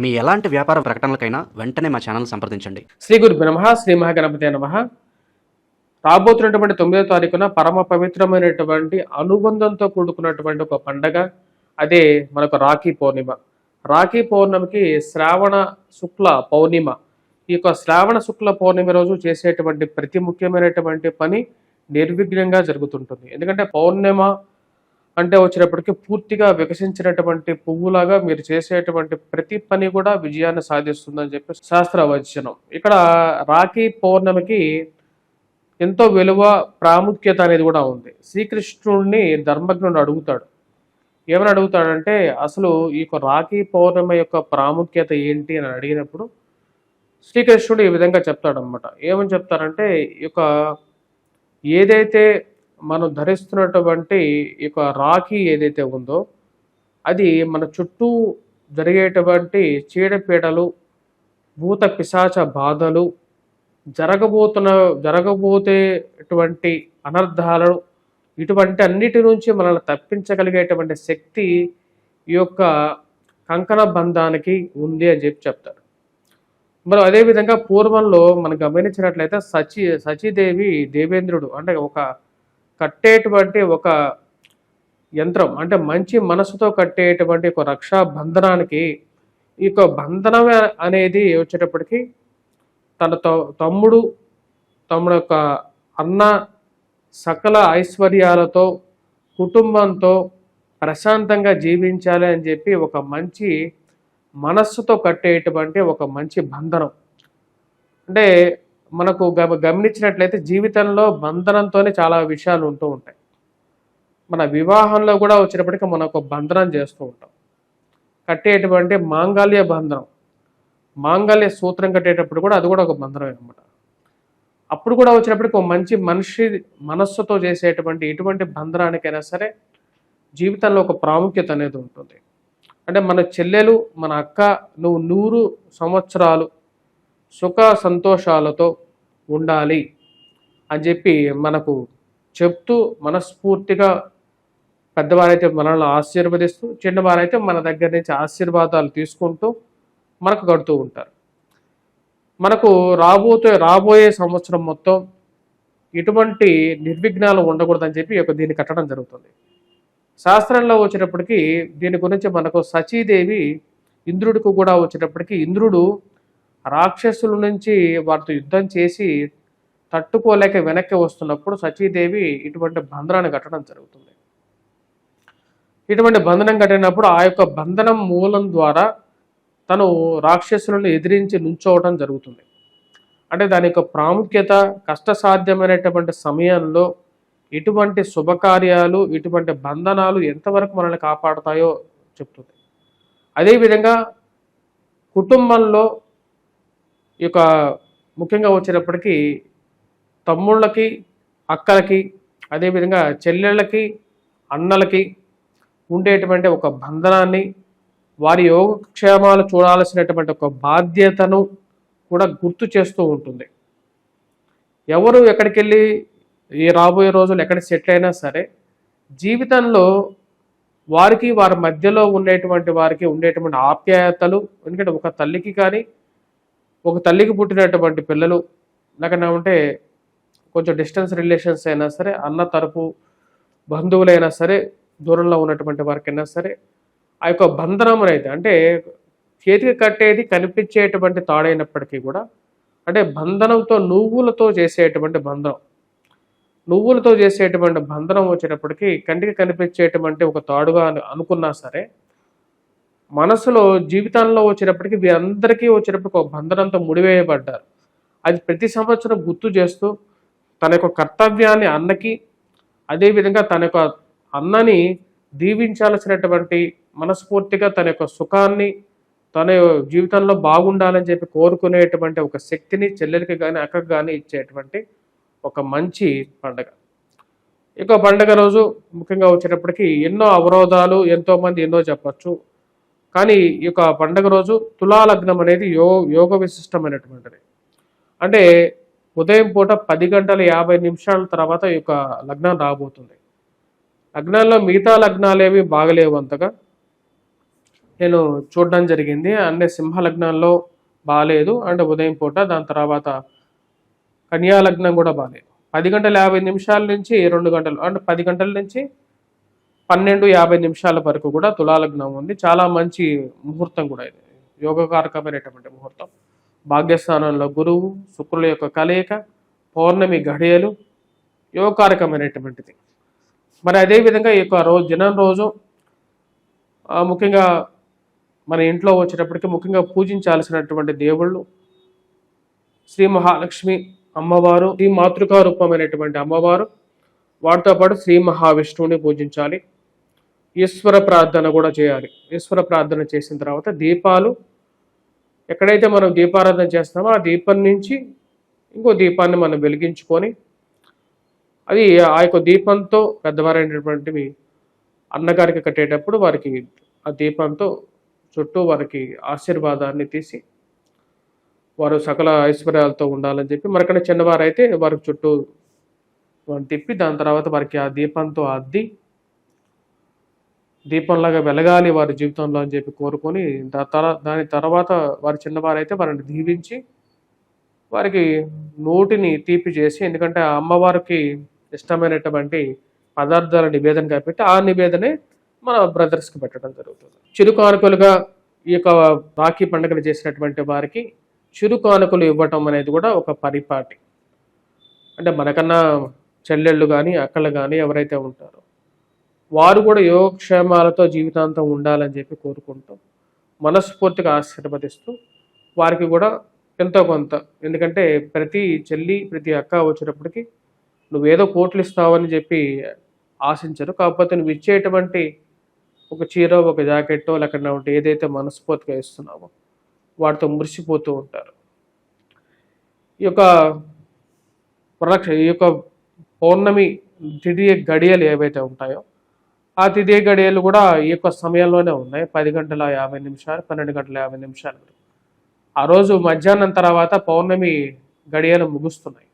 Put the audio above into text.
మీ ఎలాంటి వ్యాపార ప్రకటనలకైనా వెంటనే మా ఛానల్ సంప్రదించండి. శ్రీ గురు నమ శ్రీ మహాగణపతి నమ. రాబోతున్నటువంటి తొమ్మిదో తారీఖున పరమ పవిత్రమైనటువంటి అనుబంధంతో కూడుకున్నటువంటి ఒక పండగ. అదే మనకు రాఖీ పౌర్ణిమ. రాఖీ పౌర్ణమికి శ్రావణ శుక్ల పౌర్ణిమ. ఈ యొక్క శ్రావణ శుక్ల పౌర్ణమి రోజు చేసేటువంటి ప్రతి ముఖ్యమైనటువంటి పని నిర్విఘ్నంగా జరుగుతుంటుంది. ఎందుకంటే పౌర్ణిమ అంటే వచ్చినప్పటికీ పూర్తిగా వికసించినటువంటి పువ్వులాగా మీరు చేసేటువంటి ప్రతి పని కూడా విజయాన్ని సాధిస్తుందని చెప్పి శాస్త్ర వచనం. ఇక్కడ రాఖీ పౌర్ణమికి ఎంతో విలువ ప్రాముఖ్యత అనేది కూడా ఉంది. శ్రీకృష్ణుడిని ధర్మజ్ఞుడు అడుగుతాడు. ఏమని అడుగుతాడంటే అసలు ఈ యొక్క రాఖీ పౌర్ణమి యొక్క ప్రాముఖ్యత ఏంటి అని అడిగినప్పుడు శ్రీకృష్ణుడు ఈ విధంగా చెప్తాడనమాట ఏమని చెప్తారంటే ఈ యొక్క ఏదైతే మనం ధరిస్తున్నటువంటి ఈ యొక్క రాఖీ ఏదైతే ఉందో అది మన చుట్టూ జరిగేటువంటి చీడపీడలు భూత పిశాచ బాధలు జరగబోతున్న జరగబోతేటువంటి అనర్థాలను ఇటువంటి అన్నిటి నుంచి మనల్ని తప్పించగలిగేటువంటి శక్తి ఈ యొక్క కంకణ బంధానికి ఉంది అని చెప్పి చెప్తారు. మరి అదేవిధంగా పూర్వంలో మనం గమనించినట్లయితే సచి సచీదేవి దేవేంద్రుడు అంటే ఒక కట్టేటువంటి ఒక యంత్రం అంటే మంచి మనసుతో కట్టేటువంటి ఒక రక్షా బంధనానికి ఈ యొక్క బంధనం అనేది వచ్చేటప్పటికి తన త- తమ్ముడు తమ్ముడు యొక్క అన్న సకల ఐశ్వర్యాలతో కుటుంబంతో ప్రశాంతంగా జీవించాలి అని చెప్పి ఒక మంచి మనస్సుతో కట్టేటువంటి ఒక మంచి బంధనం. అంటే మనకు గమనించినట్లయితే జీవితంలో బంధనంతోనే చాలా విషయాలు ఉంటూ ఉంటాయి. మన వివాహంలో కూడా వచ్చినప్పటికీ మనం ఒక బంధనం చేస్తూ ఉంటాం. కట్టేటువంటి మాంగళ్య బంధనం. మాంగళ్య సూత్రం కట్టేటప్పుడు కూడా అది కూడా ఒక బంధనమే అనమాట అప్పుడు కూడా వచ్చినప్పటికి ఒక మంచి మనిషి మనస్సుతో చేసేటువంటి ఎటువంటి బంధనానికైనా సరే జీవితంలో ఒక ప్రాముఖ్యత అనేది ఉంటుంది. అంటే మన చెల్లెలు మన అక్క నువ్వు నూరు సంవత్సరాలు సుఖ సంతోషాలతో ఉండాలి అని చెప్పి మనకు చెప్తూ మనస్ఫూర్తిగా పెద్దవారైతే మనల్ని ఆశీర్వదిస్తూ చిన్నవారైతే మన దగ్గర నుంచి ఆశీర్వాదాలు తీసుకుంటూ మనకు కడుతూ ఉంటారు. మనకు రాబోతే రాబోయే సంవత్సరం మొత్తం ఎటువంటి నిర్విఘ్నాలు ఉండకూడదని చెప్పి ఒక దీన్ని కట్టడం జరుగుతుంది. శాస్త్రంలో వచ్చేటప్పటికి దీని గురించి మనకు సచీదేవి ఇంద్రుడికి కూడా వచ్చేటప్పటికి ఇంద్రుడు రాక్షసుల నుంచి వారితో యుద్ధం చేసి తట్టుకోలేక వెనక్కి వస్తున్నప్పుడు సచీదేవి ఇటువంటి బంధనాన్ని కట్టడం జరుగుతుంది. ఇటువంటి బంధనం కట్టినప్పుడు ఆ యొక్క బంధనం మూలం ద్వారా తను రాక్షసులను ఎదిరించి నుంచోవడం జరుగుతుంది. అంటే దాని యొక్క ప్రాముఖ్యత కష్టసాధ్యమైనటువంటి సమయంలో ఇటువంటి శుభకార్యాలు ఇటువంటి బంధనాలు ఎంతవరకు మనల్ని కాపాడుతాయో చెప్తుంది. అదేవిధంగా కుటుంబంలో ఈ యొక్క ముఖ్యంగా వచ్చేటప్పటికీ తమ్ముళ్ళకి అక్కలకి అదేవిధంగా చెల్లెళ్ళకి అన్నలకి ఉండేటువంటి ఒక బంధనాన్ని వారి యోగక్షేమాలు చూడాల్సినటువంటి ఒక బాధ్యతను కూడా గుర్తు చేస్తూ ఉంటుంది. ఎవరు ఎక్కడికి వెళ్ళి ఈ రాబోయే రోజులు ఎక్కడ సెటిల్ అయినా సరే జీవితంలో వారికి వారి మధ్యలో ఉండేటువంటి వారికి ఉండేటువంటి ఆప్యాయతలు ఎందుకంటే ఒక తల్లికి కానీ ఒక తల్లికి పుట్టినటువంటి పిల్లలు లేకుండా ఉంటే కొంచెం డిస్టెన్స్ రిలేషన్స్ అయినా సరే అన్న తరపు బంధువులైనా సరే దూరంలో ఉన్నటువంటి వారికైనా సరే ఆ యొక్క బంధనం అయితే అంటే చేతికి కట్టేది కనిపించేటువంటి తాడైనప్పటికీ కూడా అంటే బంధనంతో నువ్వులతో చేసేటువంటి బంధనం నువ్వులతో చేసేటువంటి బంధనం వచ్చేటప్పటికి కంటికి కనిపించేటువంటి ఒక తాడుగా అనుకున్నా సరే మనసులో జీవితంలో వచ్చేటప్పటికి వీరందరికీ వచ్చేటప్పటికి ఒక బంధనంతో ముడివేయబడ్డారు. అది ప్రతి సంవత్సరం గుర్తు చేస్తూ తన యొక్క కర్తవ్యాన్ని అన్నకి అదేవిధంగా తన యొక్క అన్నని దీవించాల్సినటువంటి మనస్ఫూర్తిగా తన యొక్క సుఖాన్ని తన జీవితంలో బాగుండాలని చెప్పి కోరుకునేటువంటి ఒక శక్తిని చెల్లెలకి కానీ అక్కకు కానీ ఇచ్చేటువంటి ఒక మంచి పండగ. ఇక పండగ రోజు ముఖ్యంగా వచ్చేటప్పటికి ఎన్నో అవరోధాలు ఎంతోమంది ఎన్నో చెప్పచ్చు. కానీ ఈ యొక్క పండగ రోజు తులా లగ్నం అనేది యో యోగ విశిష్టమైనటువంటిది. అంటే ఉదయం పూట పది గంటల యాభై నిమిషాల తర్వాత ఈ యొక్క లగ్నం రాబోతుంది. లగ్నాల్లో మిగతా లగ్నాలు ఏవి బాగలేవు అంతగా. నేను చూడడం జరిగింది. అంటే సింహ లగ్నంలో బాగాలేదు అంటే ఉదయం పూట దాని తర్వాత కన్యా లగ్నం కూడా బాగాలేదు పది గంటల యాభై నిమిషాల నుంచి రెండు గంటలు అంటే పది గంటల నుంచి పన్నెండు యాభై నిమిషాల వరకు కూడా తులాలగ్నం ఉంది. చాలా మంచి ముహూర్తం కూడా ఇది. యోగకారకమైనటువంటి ముహూర్తం. భాగ్యస్థానంలో గురువు శుక్రుల యొక్క కలయిక పౌర్ణమి ఘడియలు యోగకారకమైనటువంటిది. మరి అదేవిధంగా ఈ యొక్క రోజు జనం రోజు ముఖ్యంగా మన ఇంట్లో వచ్చేటప్పటికి ముఖ్యంగా పూజించాల్సినటువంటి దేవుళ్ళు శ్రీ మహాలక్ష్మి అమ్మవారు శ్రీ మాతృకా రూపమైనటువంటి అమ్మవారు వాటితో పాటు శ్రీ మహావిష్ణువుని పూజించాలి. ఈశ్వర ప్రార్థన కూడా చేయాలి. ఈశ్వర ప్రార్థన చేసిన తర్వాత దీపాలు ఎక్కడైతే మనం దీపారాధన చేస్తామో ఆ దీపం నుంచి ఇంకో దీపాన్ని మనం వెలిగించుకొని అది ఆ యొక్క దీపంతో పెద్దవారైనటువంటివి అన్నగారికి కట్టేటప్పుడు వారికి ఆ దీపంతో చుట్టూ వారికి ఆశీర్వాదాన్ని తీసి వారు సకల ఐశ్వర్యాలతో ఉండాలని చెప్పి మరికన్నా చిన్నవారైతే వారికి చుట్టూ వారిని తిప్పి దాని తర్వాత వారికి ఆ దీపంతో అద్ది దీపంలాగా వెలగాలి వారి జీవితంలో అని చెప్పి కోరుకొని దా దాని తర్వాత వారి చిన్నవారైతే వారిని దీవించి వారికి నోటిని తీపి చేసి ఎందుకంటే ఆ అమ్మవారికి ఇష్టమైనటువంటి పదార్థాల నివేదన కాబట్టి ఆ నివేదనే మన బ్రదర్స్కి పెట్టడం జరుగుతుంది. చిరు కానుకలుగా ఈ యొక్క రాఖీ పండుగలు చేసినటువంటి వారికి చిరు కానుకలు ఇవ్వటం అనేది కూడా ఒక పరిపాటి. అంటే మనకన్నా చెల్లెళ్ళు కానీ అక్కలు కానీ ఎవరైతే ఉంటారో వారు కూడా యోగక్షేమాలతో జీవితాంతం ఉండాలని చెప్పి కోరుకుంటూ. మనస్ఫూర్తిగా ఆశీర్వదిస్తూ వారికి కూడా ఎంతో కొంత ఎందుకంటే ప్రతి చెల్లి ప్రతి అక్క వచ్చేటప్పటికి నువ్వేదో కోట్లు ఇస్తావని చెప్పి ఆశించరు. కాకపోతే నువ్వు ఇచ్చేటువంటి ఒక చీర ఒక జాకెట్టో లేకపోతే ఏదైతే మనస్ఫూర్తిగా ఇస్తున్నావో వాటితో మురిసిపోతూ ఉంటారు. ఈ యొక్క ప్రదక్ష ఈ యొక్క పౌర్ణమి తిథి గడియలు ఏవైతే ఉంటాయో ఆ తిథి గడియలు కూడా ఈ యొక్క సమయంలోనే ఉన్నాయి. పది గంటల యాభై నిమిషాలు పన్నెండు గంటల యాభై నిమిషాలు. ఆ రోజు మధ్యాహ్నం తర్వాత పౌర్ణమి గడియలు ముగుస్తున్నాయి.